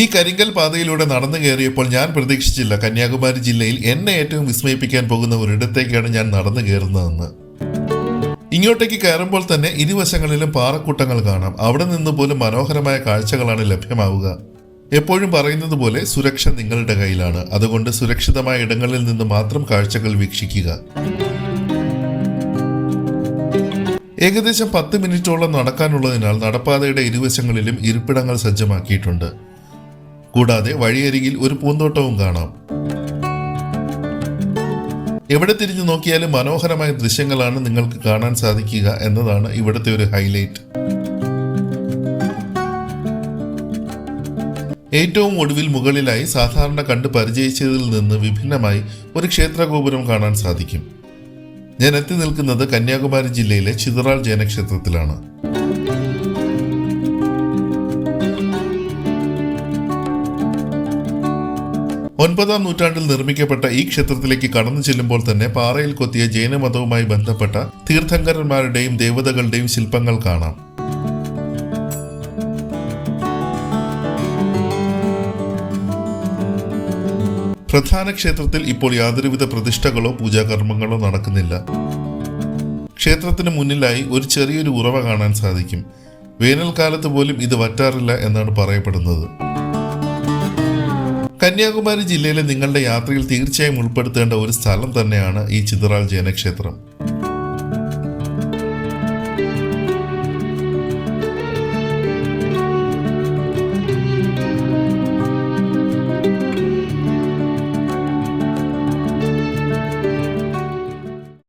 ഈ കരിങ്കൽ പാതയിലൂടെ നടന്നു കയറിയപ്പോൾ ഞാൻ പ്രതീക്ഷിച്ചില്ല. കന്യാകുമാരി ജില്ലയിൽ എന്നെ ഏറ്റവും വിസ്മയിപ്പിക്കാൻ പോകുന്ന ഒരിടത്തേക്കാണ് ഞാൻ നടന്നു കയറുന്നതെന്ന്. ഇങ്ങോട്ടേക്ക് കയറുമ്പോൾ തന്നെ ഇരുവശങ്ങളിലും പാറക്കൂട്ടങ്ങൾ കാണാം. അവിടെ നിന്ന് പോലും മനോഹരമായ കാഴ്ചകളാണ് ലഭ്യമാവുക. എപ്പോഴും പറയുന്നത് പോലെ സുരക്ഷ നിങ്ങളുടെ കയ്യിലാണ്. അതുകൊണ്ട് സുരക്ഷിതമായ ഇടങ്ങളിൽ നിന്ന് മാത്രം കാഴ്ചകൾ വീക്ഷിക്കുക. ഏകദേശം പത്ത് മിനിറ്റോളം നടക്കാനുള്ളതിനാൽ നടപ്പാതയുടെ ഇരുവശങ്ങളിലും ഇരിപ്പിടങ്ങൾ സജ്ജമാക്കിയിട്ടുണ്ട്. കൂടാതെ വഴിയരികിൽ ഒരു പൂന്തോട്ടവും കാണാം. എവിടെ തിരിഞ്ഞു നോക്കിയാലും മനോഹരമായ ദൃശ്യങ്ങളാണ് നിങ്ങൾക്ക് കാണാൻ സാധിക്കുക എന്നതാണ് ഇവിടുത്തെ ഒരു ഹൈലൈറ്റ്. ഏറ്റവും ഒടുവിൽ മുകളിലായി സാധാരണ കണ്ട് പരിചയിച്ചതിൽ നിന്ന് വിഭിന്നമായി ഒരു ക്ഷേത്രഗോപുരം കാണാൻ സാധിക്കും. ഞാൻ എത്തി നിൽക്കുന്നത് കന്യാകുമാരി ജില്ലയിലെ ചിതറാൾ ജൈനക്ഷേത്രത്തിലാണ് ഒൻപതാം നൂറ്റാണ്ടിൽ നിർമ്മിക്കപ്പെട്ട ഈ ക്ഷേത്രത്തിലേക്ക് കടന്നു ചെല്ലുമ്പോൾ തന്നെ പാറയിൽ കൊത്തിയ ജൈനമതവുമായി ബന്ധപ്പെട്ട തീർത്ഥങ്കരന്മാരുടെയും ദേവതകളുടെയും ശില്പങ്ങൾ കാണാം. പ്രധാന ക്ഷേത്രത്തിൽ ഇപ്പോൾ യാതൊരുവിധ പ്രതിഷ്ഠകളോ പൂജാകർമ്മങ്ങളോ നടക്കുന്നില്ല. ക്ഷേത്രത്തിന് മുന്നിലായി ഒരു ചെറിയൊരു ഉറവ കാണാൻ സാധിക്കും. വേനൽക്കാലത്ത് പോലും ഇത് വറ്റാറില്ല എന്നാണ് പറയപ്പെടുന്നത്. കന്യാകുമാരി ജില്ലയിലെ നിങ്ങളുടെ യാത്രയിൽ തീർച്ചയായും ഉൾപ്പെടുത്തേണ്ട ഒരു സ്ഥലം തന്നെയാണ് ഈ ചിത്രാൽ ജൈനക്ഷേത്രം